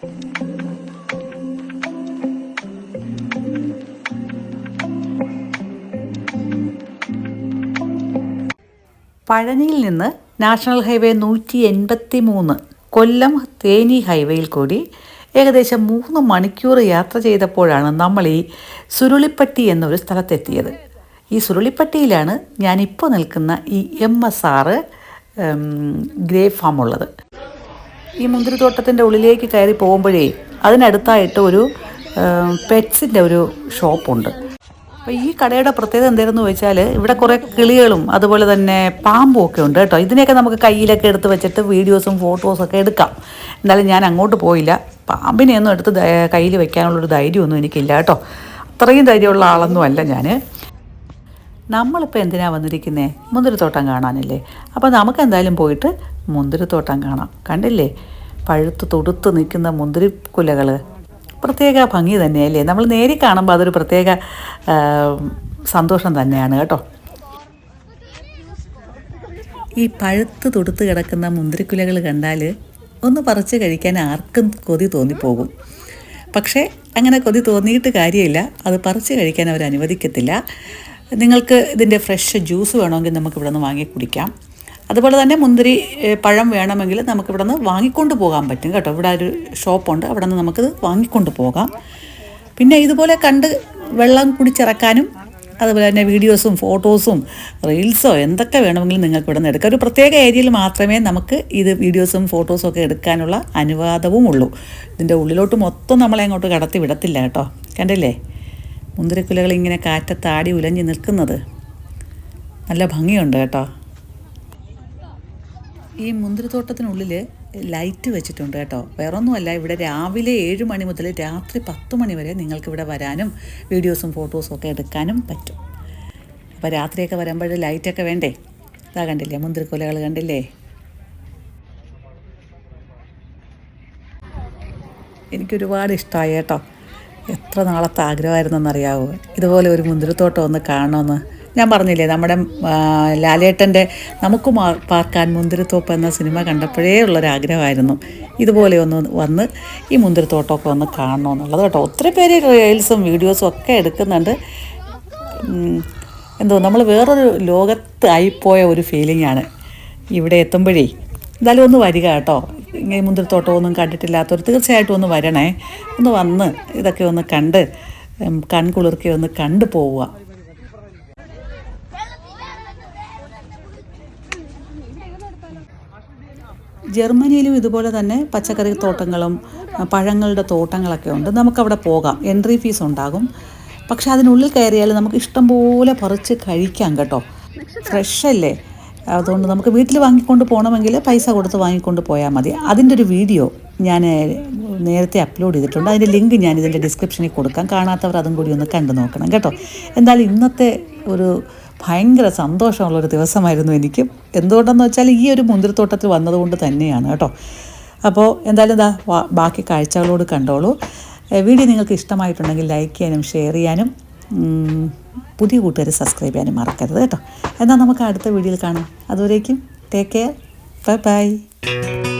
പഴനിയിൽ നിന്ന് national highway നൂറ്റി എൺപത്തി മൂന്ന് കൊല്ലം തേനി ഹൈവേയിൽ കൂടി ഏകദേശം മൂന്ന് മണിക്കൂർ യാത്ര ചെയ്തപ്പോഴാണ് നമ്മൾ ഈ സുരുളിപ്പട്ടി എന്നൊരു സ്ഥലത്തെത്തിയത്. ഈ സുരുളിപ്പട്ടിയിലാണ് ഞാനിപ്പോൾ നിൽക്കുന്ന ഈ എം എസ് ആറ് ഗ്രേ ഫാം ഉള്ളത് ഈ മുന്തിരിത്തോട്ടത്തിന്റെ ഉള്ളിലേക്ക് കയറി പോകുമ്പോഴേ അതിനടുത്തായിട്ട് ഒരു പെറ്റ്സിന്റെ ഒരു ഷോപ്പുണ്ട്. അപ്പോൾ ഈ കടയുടെ പ്രത്യേകത എന്തായിരുന്നു വെച്ചാൽ ഇവിടെ കുറേ കിളികളും അതുപോലെ തന്നെ പാമ്പും ഒക്കെ ഉണ്ട് കേട്ടോ. ഇതിനെയൊക്കെ നമുക്ക് കയ്യിലൊക്കെ എടുത്ത് വെച്ചിട്ട് വീഡിയോസും ഫോട്ടോസൊക്കെ എടുക്കാം. എന്നാലും ഞാൻ അങ്ങോട്ട് പോയില്ല. പാമ്പിനെയൊന്നും എടുത്ത് കയ്യിൽ വെക്കാനുള്ളൊരു ധൈര്യമൊന്നും എനിക്കില്ല കേട്ടോ. അത്രയും ധൈര്യമുള്ള ആളൊന്നും അല്ല ഞാൻ നമ്മളിപ്പോൾ എന്തിനാണ് വന്നിരിക്കുന്നത് മുന്തിരിത്തോട്ടം കാണാനല്ലേ? അപ്പോൾ നമുക്ക് എന്തായാലും പോയിട്ട് മുന്തിരിത്തോട്ടം കാണാം. കണ്ടില്ലേ? പഴുത്ത് തൊടുത്ത് നിൽക്കുന്ന മുന്തിരി കുലകൾ പ്രത്യേക ഭംഗി തന്നെയല്ലേ? നമ്മൾ നേരി കാണുമ്പോൾ അതൊരു പ്രത്യേക സന്തോഷം തന്നെയാണ് കേട്ടോ. ഈ പഴുത്ത് തൊടുത്ത് കിടക്കുന്ന മുന്തിരിക്കുലകൾ കണ്ടാൽ ഒന്ന് പറിച്ച് കഴിക്കാൻ ആർക്കും കൊതി തോന്നിപ്പോകും. പക്ഷേ അങ്ങനെ കൊതി തോന്നിയിട്ട് കാര്യമില്ല. അത് പറിച്ച് കഴിക്കാൻ അവർ അനുവദിക്കത്തില്ല നിങ്ങൾക്ക് ഇതിന്റെ ഫ്രഷ് ജ്യൂസ് വേണമെങ്കിൽ നമുക്ക് ഇവിടെ നിന്ന് വാങ്ങി കുടിക്കാം. അതുപോലെ തന്നെ മുന്തിരി പഴം വേണമെങ്കിൽ നമുക്ക് ഇവിടെ നിന്ന് വാങ്ങിക്കൊണ്ട് പോകാൻ പറ്റും കേട്ടോ. ഇവിടെ ഒരു ഷോപ്പുണ്ട് അവിടെ നിന്ന് നമുക്കിത് വാങ്ങിക്കൊണ്ട് പോകാം. പിന്നെ ഇതുപോലെ കണ്ട് വെള്ളം കുടിച്ചിറക്കാനും അതുപോലെ തന്നെ വീഡിയോസും ഫോട്ടോസും റീൽസോ എന്തൊക്കെ വേണമെങ്കിലും നിങ്ങൾക്ക് ഇവിടെ നിന്ന് എടുക്കാം. ഒരു പ്രത്യേക ഏരിയയിൽ മാത്രമേ നമുക്ക് ഇത് വീഡിയോസും ഫോട്ടോസും ഒക്കെ എടുക്കാനുള്ള അനുവാദവും ഉള്ളൂ. ഇതിന്റെ ഉള്ളിലോട്ട് മൊത്തം നമ്മളെ അങ്ങോട്ട് കടത്തി വിടത്തില്ല കേട്ടോ. കണ്ടില്ലേ? മുന്തിരിക്കുലകൾ ഇങ്ങനെ കാറ്റത്താടി ഉലഞ്ഞു നിൽക്കുന്നത്. നല്ല ഭംഗിയുണ്ട് കേട്ടോ. ഈ മുന്തിരിത്തോട്ടത്തിനുള്ളിൽ ലൈറ്റ് വെച്ചിട്ടുണ്ട് കേട്ടോ. വേറൊന്നുമല്ല ഇവിടെ രാവിലെ ഏഴ് മണി മുതൽ രാത്രി പത്ത് മണി വരെ നിങ്ങൾക്ക് ഇവിടെ വരാനും വീഡിയോസും ഫോട്ടോസും ഒക്കെ എടുക്കാനും പറ്റും. അപ്പോൾ രാത്രിയൊക്കെ വരുമ്പോൾ ലൈറ്റൊക്കെ വേണ്ടേ? ഇതാ കണ്ടില്ലേ മുന്തിരിക്കുലകൾ കണ്ടില്ലേ? എനിക്കൊരുപാട് ഇഷ്ടമായി കേട്ടോ. എത്ര നാളത്തെ ആഗ്രഹമായിരുന്നെന്നറിയാവോ? ഇതുപോലെ ഒരു മുന്തിരിത്തോട്ടം ഒന്ന് കാണണമെന്ന് ഞാൻ പറഞ്ഞില്ലേ നമ്മുടെ ലാലേട്ടന്റെ നമുക്ക് പാർക്കാൻ മുന്തിരിത്തോപ്പ് എന്ന സിനിമ കണ്ടപ്പോഴേ ഉള്ളൊരാഗ്രഹമായിരുന്നു. ഇതുപോലെ ഒന്ന് വന്ന് ഈ മുന്തിരിത്തോട്ടമൊക്കെ ഒന്ന് കാണണമെന്നുള്ളത് കേട്ടോ. ഒത്തിരി പേര് റീൽസും വീഡിയോസും ഒക്കെ എടുക്കുന്നുണ്ട്. എന്തോ നമ്മൾ വേറൊരു ലോകത്ത് ആയിപ്പോയ ഒരു ആണ് ഇവിടെ എത്തുമ്പോഴേ എന്തായാലും ഒന്ന് വരിക കേട്ടോ. ഇങ്ങനെ മുന്തിരിത്തോട്ടമൊന്നും കണ്ടിട്ടില്ലാത്തവർ തീർച്ചയായിട്ടും ഒന്ന് വരണേ. ഒന്ന് വന്ന് ഇതൊക്കെ ഒന്ന് കണ്ട് കൺകുളിർക്കെ ഒന്ന് കണ്ടു പോവുക. ജർമ്മനിയിലും ഇതുപോലെ തന്നെ പച്ചക്കറി തോട്ടങ്ങളും പഴങ്ങളുടെ തോട്ടങ്ങളൊക്കെ ഉണ്ട്. നമുക്കവിടെ പോകാം. എൻട്രി ഫീസ് ഉണ്ടാകും. പക്ഷെ അതിനുള്ളിൽ കയറിയാൽ നമുക്ക് ഇഷ്ടം പോലെ പറിച്ച് കഴിക്കാം കേട്ടോ. ഫ്രഷ് അല്ലേ അതുകൊണ്ട് നമുക്ക് വീട്ടിൽ വാങ്ങിക്കൊണ്ട് പോകണമെങ്കിൽ പൈസ കൊടുത്ത് വാങ്ങിക്കൊണ്ട് പോയാൽ മതി. അതിന്റെ ഒരു വീഡിയോ ഞാൻ നേരത്തെ അപ്ലോഡ് ചെയ്തിട്ടുണ്ട്. അതിന്റെ ലിങ്ക് ഞാൻ ഇതിന്റെ ഡിസ്ക്രിപ്ഷനിൽ കൊടുക്കാം. കാണാത്തവർ അതും കൂടി ഒന്ന് കണ്ടു നോക്കണം കേട്ടോ. എന്തായാലും ഇന്നത്തെ ഒരു ഭയങ്കര സന്തോഷമുള്ളൊരു ദിവസമായിരുന്നു എനിക്ക്. എന്തുകൊണ്ടെന്ന് വെച്ചാൽ ഈ ഒരു മുന്തിരിത്തോട്ടത്തിൽ വന്നതുകൊണ്ട് തന്നെയാണ് കേട്ടോ. അപ്പോൾ എന്തായാലും ബാക്കി കാഴ്ചകളോട് കണ്ടോളൂ. വീഡിയോ നിങ്ങൾക്ക് ഇഷ്ടമായിട്ടുണ്ടെങ്കിൽ ലൈക്ക് ചെയ്യാനും ഷെയർ ചെയ്യാനും പുതിയ കൂട്ടുകാർ സബ്സ്ക്രൈബ് ചെയ്യാനും മറക്കരുത് കേട്ടോ. എന്നാൽ നമുക്ക് അടുത്ത വീഡിയോയിൽ കാണാം. അതുവരേക്കും ടേക്ക് കെയർ ബൈ ബൈ